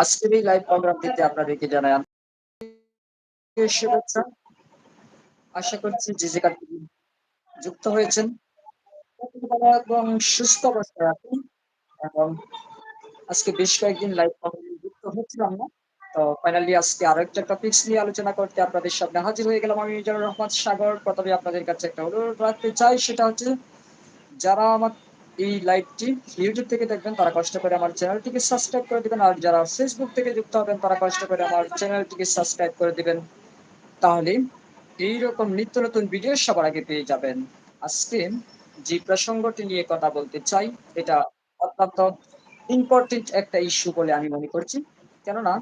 আজকের এই লাইভ প্রোগ্রামটিতে আপনাদেরকে জানাই শুভেচ্ছা। আশা করছি যে থেকে যুক্ত হয়েছেন এবং সুস্থ অবস্থায় আছেন এবং আজকে বেশ কয়েকদিন লাইভ প্রোগ্রামে যুক্ত হচ্ছিলাম না। তো ফাইনালি আজকে আরও একটা টপিকস নিয়ে আলোচনা করতে আপনাদের সামনে হাজির হয়ে গেলাম আমি মিজানুর রহমান সাগর। প্রথমে আপনাদের কাছে একটা অনুরোধ রাখতে চাই, সেটা হচ্ছে, যারা আমার এই লাইভটি ইউটিউব থেকে দেখবেন, তারা কষ্ট করে আমার চ্যানেলটিকে সাবস্ক্রাইব করে দিবেন। আর যারা ফেসবুক থেকে যুক্ত হবেন, তারা কষ্ট করে আমার চ্যানেলটিকে সাবস্ক্রাইব করে দিবেন। তাহলে এইরকম নিত্য নতুন ভিডিও সবার আগে পেয়ে যাবেন। আজকে যে প্রসঙ্গটি নিয়ে কথা বলতে চাই, এটা অত্যন্ত ইম্পর্টেন্ট একটা ইস্যু বলে আমি মনে করছি। কেননা,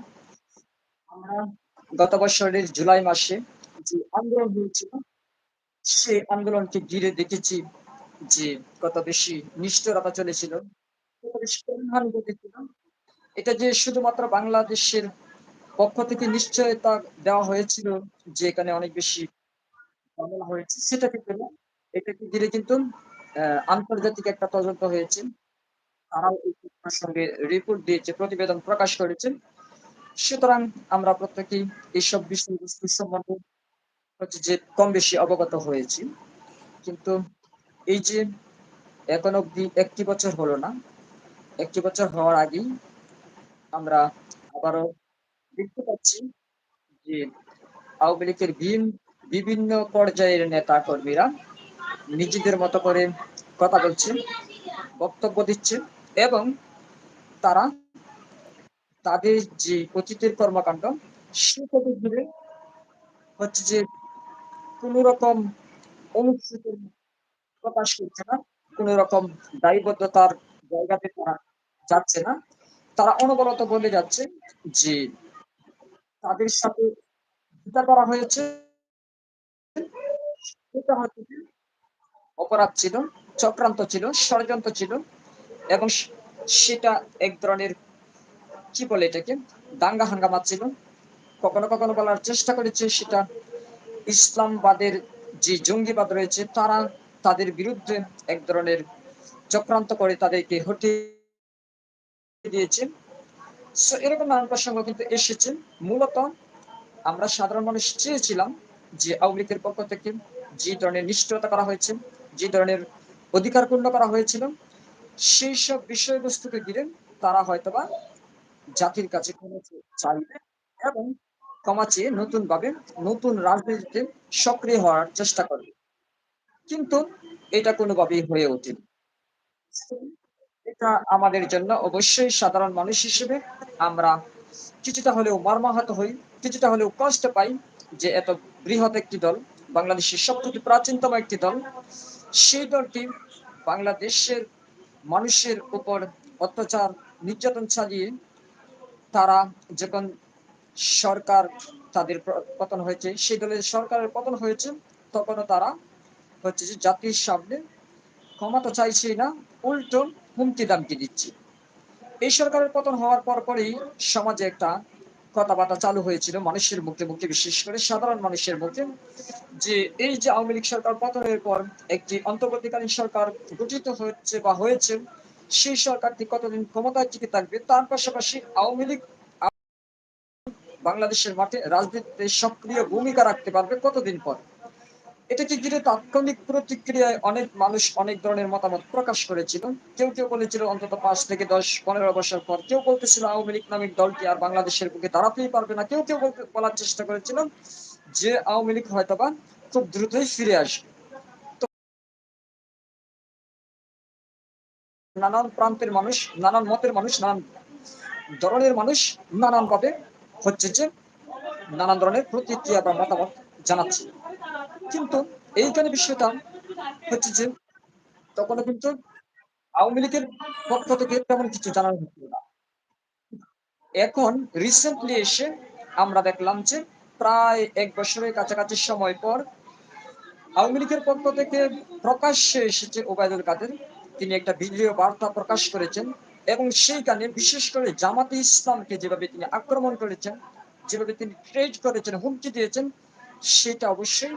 আমরা গত বছরের জুলাই মাসে যে আন্দোলন হয়েছিল, সেই আন্দোলনকে ঘিরে দেখেছি যে কত বেশি নিষ্ঠুরতা চলেছিল এটা যে শুধুমাত্র বাংলাদেশের পক্ষ থেকে নিশ্চয়তা দেওয়া হয়েছিল যে এখানে অনেক বেশি ঝামেলা হয়েছে, সেটা কিন্তু না এটাকে ঘিরে কিন্তু আন্তর্জাতিক একটা তদন্ত হয়েছে। তারাও এই ঘটনার সঙ্গে রিপোর্ট দিয়েছে প্রতিবেদন প্রকাশ করেছেন। সুতরাং আমরা প্রত্যেকেই এইসব বিষয়বস্তু সম্বন্ধে হচ্ছে যে কম বেশি অবগত হয়েছি। কিন্তু এই যে এখন অব্দি একটি বছর হলো না, একটি বছর হওয়ার আগেই আমরা আবারও দেখতে পাচ্ছি যে আওয়ামী লীগের ভিন- বিভিন্ন পর্যায়ের নেতা কর্মীরা নিজেদের মতো করে কথা বলছে, বক্তব্য দিচ্ছে এবং তারা তাদের যে অতীতের কর্মকাণ্ড সেটাকে ঘিরে হচ্ছে যে কোন রকম অনুচ্ছেদের প্রকাশ করছে না, কোন রকম দায়বদ্ধতার জায়গাতে তারা যাচ্ছে না। তারা অনবরত বলে যাচ্ছে যে তাদের সাথে যেটা করা হয়েছে। অপরাধ ছিল, চক্রান্ত ছিল, ষড়যন্ত্র ছিল এবং সেটা এক ধরনের কি বলে এটাকে? দাঙ্গা হাঙ্গামা ছিল। কখনো কখনো বলার চেষ্টা করেছে সেটা ইসলামবাদের যে জঙ্গিবাদ রয়েছে, তারা তাদের বিরুদ্ধে এক ধরনের চক্রান্ত করে তাদেরকে হটিয়ে দিয়েছে। এরকম নানান প্রসঙ্গ কিন্তু এসেছে। মূলত আমরা সাধারণ মানুষ চেয়েছিলাম যে আওয়ামী লীগের পক্ষ থেকে যে ধরনের নিষ্ঠুরতা করা হয়েছে, যে ধরনের অধিকার পূর্ণ করা হয়েছিল, সেই সব বিষয়বস্তুকে ঘিরে তারা হয়তোবা জাতির কাছে ক্ষমা চাইবে এবং ক্ষমা চেয়ে নতুন ভাবে নতুন রাজনীতিতে সক্রিয় হওয়ার চেষ্টা করবে। কিন্তু এটা কোনোভাবেই হয়ে ওঠেনি। এটা আমাদের জন্য অবশ্যই সাধারণ মানুষ হিসেবে আমরা কিছুটা হলেও মর্মাহত হই, কিছুটা হলেও কষ্ট পাই যে এত বৃহৎ একটি দল, বাংলাদেশের সবথেকে প্রাচীনতম একটি দল, সেই দলটি বাংলাদেশের মানুষের উপর অত্যাচার, নির্যাতন চালিয়ে তারা যখন সরকার তাদের পতন হয়েছে, সেই দলের সরকারের পতন হয়েছে, তখনও তারা হচ্ছে যে জাতির সামনে ক্ষমা তো চাইছেই না, উল্টো হুমকি দামকি দিচ্ছে। এই সরকারের পতন হওয়ার পর পরেই সমাজে একটা কথাবার্তা চালু হয়েছিল মানুষের মুখে মুখে, বিশেষ করে সাধারণ মানুষের মুখে, যে এই যে আওয়ামী লীগ সরকার পতনের পর একটি অন্তর্বর্তীকালীন সরকার গঠিত হচ্ছে বা হয়েছে, সেই সরকারটি কতদিন ক্ষমতায় টিকে থাকবে, তার পাশাপাশি আওয়ামী লীগ বাংলাদেশের মাঠে রাজনীতিতে সক্রিয় ভূমিকা রাখতে পারবে কতদিন পর? এটাকে ঘিরে তাৎক্ষণিক প্রতিক্রিয়ায় অনেক মানুষ অনেক ধরনের মতামত প্রকাশ করেছিল। কেউ কেউ বলেছিল অন্তত পাঁচ থেকে দশ, পনেরো বছর পর। কেউ বলতেছিল আওয়ামী লীগ নামিক দলটি আর বাংলাদেশের বুকে দাঁড়াতেই পারবে না। কেউ কেউ বলার চেষ্টা করেছিল যে আওয়ামী লীগ হয়তোবা খুব দ্রুতই ফিরে আসবে। নানান প্রান্তের মানুষ, নানান মতের মানুষ, নানান ধরনের মানুষ নানান ভাবে হচ্ছে যে নানান ধরনের প্রতিক্রিয়া বা মতামত জানাচ্ছে। কিন্তু এইখানে বিষয়টা হচ্ছে যে তখনও কিন্তু আওয়ামী লীগের পক্ষ থেকে তেমন কিছু জানানো হচ্ছিল না। এখন রিসেন্টলি এসে আমরা দেখলাম যে প্রায় এক বছরের কাছাকাছি সময় পর আওয়ামী লীগের পক্ষ থেকে প্রকাশ্যে এসেছে ওবায়দুল কাদের। তিনি একটা ভিডিও বার্তা প্রকাশ করেছেন এবং সেইখানে বিশেষ করে জামাতে ইসলামকে যেভাবে তিনি আক্রমণ করেছেন, যেভাবে তিনি ট্রেড করেছেন, হুমকি দিয়েছেন, সেটা অবশ্যই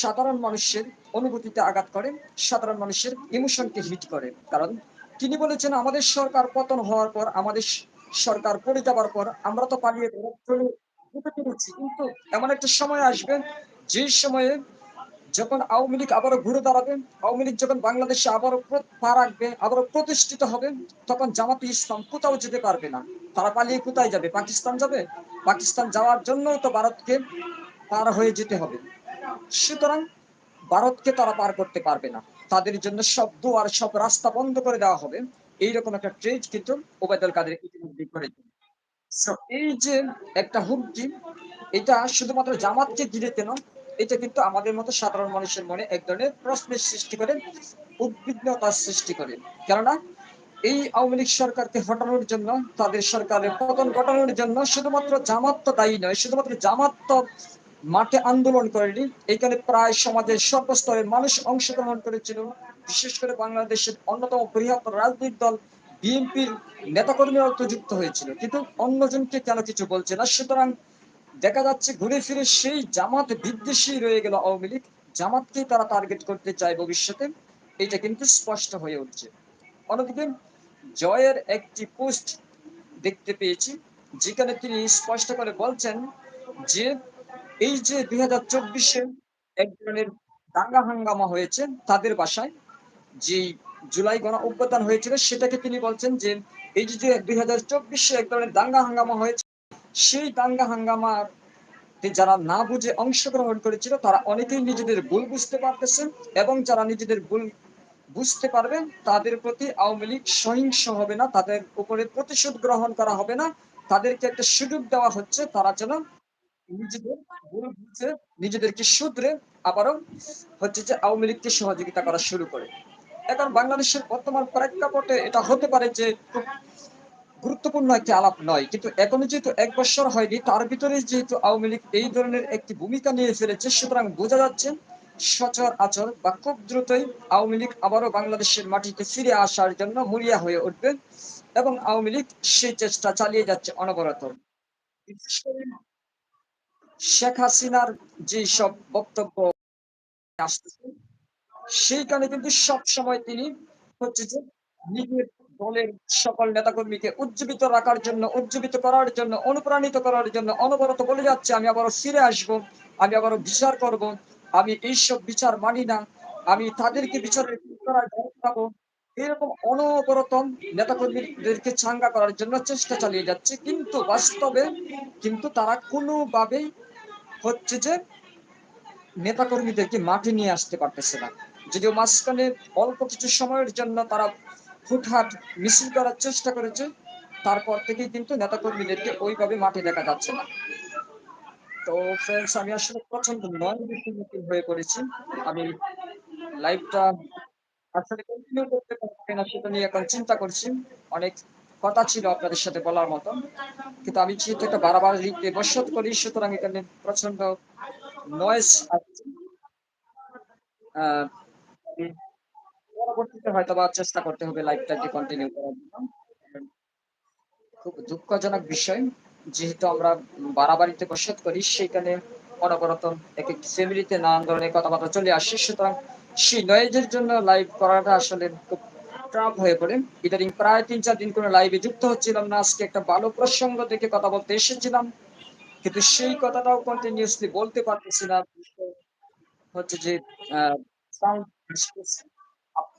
সাধারণ মানুষের অনুভূতিতে আঘাত করে সাধারণ মানুষের ইমোশনকে হিট করে কারণ তিনি বলেছেন আমাদের সরকার পতন হওয়ার পর আমাদের সরকার পড়ে যাবার পর আমরা তো পালিয়ে পেরেছি। কিন্তু এমন একটা সময় আসবে যে সময়ে যখন আওয়ামী লীগ আবারও ঘুরে দাঁড়াবে, আওয়ামী লীগ যখন বাংলাদেশে আবারও পা রাখবে, আবারও প্রতিষ্ঠিত হবে, তখন জামাতে ইসলাম কোথাও যেতে পারবে না। তারা পালিয়ে কোথায় যাবে? পাকিস্তান যাবে? পাকিস্তান যাওয়ার জন্য তো ভারতকে পার হয়ে যেতে হবে। সুতরাং ভারতকে তারা পার করতে পারবে না। তাদের জন্য সব দুয়ার, সব রাস্তা বন্ধ করে দেওয়া হবে। এইরকম একটা ট্রেড কিন্তু ওবায়দুল কাদের ইতিমধ্যেই করেছে। এই যে একটা হুমকি, এটা শুধুমাত্র জামাতকে ঘিরে কেন, এটা কিন্তু আমাদের মতো সাধারণ মানুষের মনে এক ধরনের প্রশ্নের সৃষ্টি করে, উদ্বিগ্নতার সৃষ্টি করে। কেননা এই আওয়ামী লীগ সরকারকে হটানোর জন্য, তাদের সরকারের পতন ঘটানোর জন্য শুধুমাত্র জামাত তো দায়ী নয়। শুধুমাত্র জামাত তো মাঠে আন্দোলন করেনি। এখানে প্রায় সমাজের সর্বস্তরের মানুষ অংশগ্রহণ করেছিল। বিশেষ করে বাংলাদেশের অন্যতম বৃহত্তর রাজনৈতিক দল বিএনপির নেতাকর্মীরাও তো যুক্ত হয়েছিল। কিন্তু অন্যজনকে কেন কিছু বলছে না। সুতরাং দেখা যাচ্ছে ঘুরে ফিরে সেই জামাত বিদ্বেষী রয়ে গেল আওয়ামী লীগ। জামাতকেই তারা টার্গেট করতে চায় ভবিষ্যতে। এটা কিন্তু স্পষ্ট হয়ে উঠছে। অন্যদিকে জয়ের একটি পোস্ট দেখতে পেয়েছি, যেখানে তিনি স্পষ্ট করে বলছেন যে, এই যে ২০২৪ এ এক ধরনের দাঙ্গা হাঙ্গামা হয়েছে তাদের বাসায়, যে জুলাই গণ অভ্যুত্থান হয়েছিল সেটাকে তিনি বলছেন যে, এই যে, যে ২০২৪ এ এক ধরনের দাঙ্গা হাঙ্গামা হয়েছে, সেই দাঙ্গা হাঙ্গামাতে যারা না বুঝে অংশগ্রহণ করেছিল তারা অনেকেই নিজেদের ভুল বুঝতে পারতেছে এবং যারা নিজেদের ভুল বুঝতে পারবে তাদের প্রতি আওয়ামী লীগ সহিংস হবে না, তাদের উপরে প্রতিশোধ গ্রহণ করা হবে না। তাদেরকে একটা সুযোগ দেওয়া হচ্ছে তারা যেন নিজেদের ভুল বুঝে নিজেদেরকে শুধরে আবারও হচ্ছে যে আওয়ামী লীগকে সহযোগিতা করা শুরু করে। এখন বাংলাদেশের বর্তমান প্রেক্ষাপটে এটা হতে পারে যে গুরুত্বপূর্ণ একটি আলাপ নয়। কিন্তু এখনও যেহেতু ১ বৎসর হয়নি, তার ভিতরে যেহেতু আওয়ামী লীগ এই ধরনের একটি ভূমিকা নিয়ে ফেলেছে সুতরাং বোঝা যাচ্ছে সচর আচর বা খুব দ্রুতই আওয়ামী লীগ আবারও বাংলাদেশের মাটিতে ফিরে আসার জন্য মরিয়া হয়ে উঠবে এবং আওয়ামী লীগ সেই চেষ্টা চালিয়ে যাচ্ছে অনবরত। শেখ হাসিনার যেসব বক্তব্য আসতেছে, সেইখানে কিন্তু সবসময় তিনি হচ্ছে যে নিজের দলের সকল নেতাকর্মীকে উজ্জীবিত রাখার জন্য, উজ্জীবিত করার জন্য, অনুপ্রাণিত করার জন্য অনবরত বলে যাচ্ছে, "আমি আবারও ফিরে আসব, আমি আবারও বিচার করব, আমি এইসব বিচার মানি না, আমি তাদেরকে বিচারের করার পাবো।" এরকম অনবরত নেতাকর্মীদেরকে চাঙ্গা করার জন্য চেষ্টা চালিয়ে যাচ্ছে। কিন্তু বাস্তবে কিন্তু তারা কোনোভাবেই হচ্ছে যে নেতাকর্মীদেরকে মাঠে নিয়ে আসতে পারতেছে না। যদিও মাঝখানে অল্প কিছু সময়ের জন্য তারা হুটহাট মিছিল করার চেষ্টা করেছে। তারপর থেকেই কিন্তু নেতাকর্মীদেরকে ওইভাবে মাঠে দেখা যাচ্ছে না। তো ফ্রেন্ডস আমি আসলে প্রচণ্ড নয় হয়ে পড়েছি। আমি লাইভটা আসলে কন্টিনিউ করতে পারব কিনা সেটা নিয়ে এখন চিন্তা করছি। অনেক কথা ছিল আপনাদের সাথে বলার মতো। কিন্তু আমি যেহেতু এটা বাড়াবাড়িতে বশত করি, সুতরাং এখানে প্রচণ্ড আমি পরবর্তীতে হয়তোবা চেষ্টা করতে হবে লাইভটাকে কন্টিনিউ করার জন্য। খুব দুঃখজনক বিষয়। যেহেতু আমরা বাড়াবাড়িতে বসত করি সেখানে অনবরত একেকটি ফ্যামিলিতে নানান ধরনের কথাবার্তা চলে আসে। সুতরাং সেই নয়েজের জন্য লাইভ করাটা আসলে খুব টাফ হয়ে পড়ে। ইদানিং প্রায় ৩-৪ দিন কোনো লাইভে যুক্ত হচ্ছিলাম না। আজকে একটা ভালো প্রসঙ্গ দেখে কথা বলতে এসেছিলাম। কিন্তু সেই কথাটাও কন্টিনিউসলি বলতে পারতেছি না। হচ্ছে যে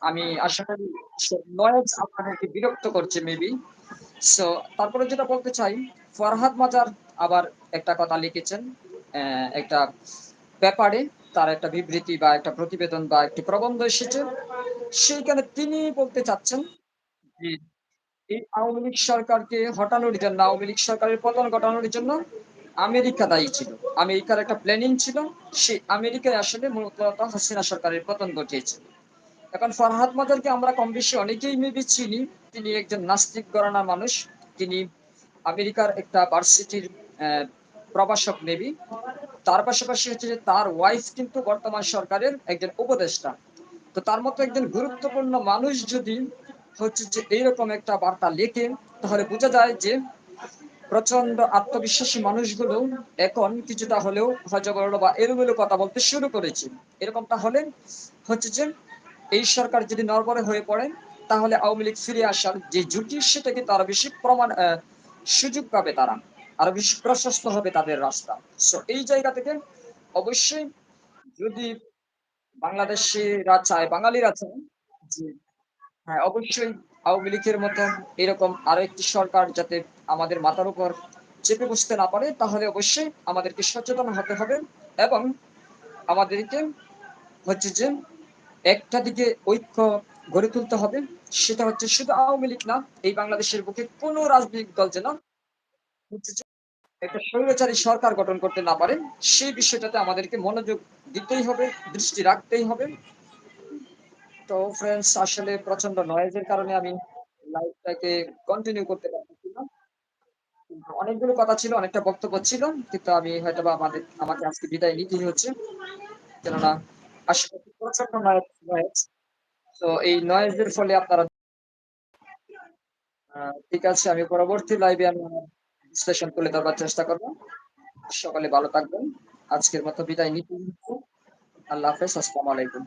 আমি আশা করি নয়েজ আপনাদেরকে বিরক্ত করছে মেবি। সো তারপরে যেটা বলতে চাই, ফরহাদ মাজার আবার একটা কথা লিখেছেন। একটা ব্যাপারে তার একটা বিবৃতি বা একটা প্রতিবেদন বা একটি প্রবন্ধ এসেছে। সেইখানে তিনি বলতে চাচ্ছেন যে, এই আওয়ামী লীগ সরকারকে হটানোর জন্য, আওয়ামী লীগ সরকারের পতন ঘটানোর জন্য আমেরিকা দায়ী ছিল। আমেরিকার একটা প্ল্যানিং ছিল। সেই আমেরিকাই আসলে মূলত হাসিনা সরকারের পতন ঘটিয়েছে। এখন ফরহাদ মাজারকে আমরা কম বেশি অনেকেই মেবি চিনি। তিনি একজন নাস্তিক ঘরানার মানুষ। তিনি আমেরিকার একটা ভার্সিটির প্রভাষক মেবি। তার পাশাপাশি হচ্ছে যে তার ওয়াইফ কিন্তু বর্তমান সরকারের একজন উপদেষ্টা। তো তার মতো একজন গুরুত্বপূর্ণ মানুষ যদি হচ্ছে যে এইরকম একটা বার্তা লেখে, তাহলে বোঝা যায় যে প্রচণ্ড আত্মবিশ্বাসী মানুষগুলো এখন কিছুটা হলেও হযবরল বা এলোমেলো কথা বলতে শুরু করেছে। এরকমটা হলে হচ্ছে যে এই সরকার যদি নরবরে হয়ে পড়ে, তাহলে আওয়ামী লীগ ফিরে আসার যে ঝুঁকি সেটা কিন্তু আরও বেশি প্রমাণ সুযোগ পাবে তারা, আরও বেশি প্রশস্ত হবে তাদের রাস্তা সো এই জায়গা থেকে অবশ্যই যদি বাংলাদেশিরা চায় বাঙালিরা চায় যে হ্যাঁ অবশ্যই আওয়ামী লীগের মতো এরকম আরও একটি সরকার যাতে আমাদের মাথার উপর চেপে বসতে না পারে, তাহলে অবশ্যই আমাদেরকে সচেতন হতে হবে এবং আমাদেরকে হচ্ছে যে একটা দিকে ঐক্য গড়ে তুলতে হবে, সেটা হচ্ছে শুধু আওয়ামী লীগ না, এই বাংলাদেশের বুকে কোনো রাজনৈতিক দল যেন হচ্ছে একটা স্বৈরাচারী সরকার গঠন করতে না পারে সেই বিষয়টাতে আমাদেরকে মনোযোগ দিতেই হবে, দৃষ্টি রাখতেই হবে। তো ফ্রেন্ডস আসলে প্রচণ্ড নয়েজের কারণে আমি লাইভটাকে কন্টিনিউ করতে পারছি না। অনেকগুলো কথা ছিল, অনেকটা বক্তব্য ছিল, কিন্তু আমি হয়তো বা আমাদের, আমাকে আজকে বিদায় নিতেই হচ্ছে। কেননা আসলে প্রচণ্ড নয়েজ তো এই নয়েজের ফলে আপনারা ঠিক আছে, আমি পরবর্তী লাইভে আমি বিশ্লেষণ তুলে ধরবার চেষ্টা করব। সকালে ভালো থাকবেন। আজকের মতো বিদায় নিতে আল্লাহ হাফেজ, আসসালামু আলাইকুম।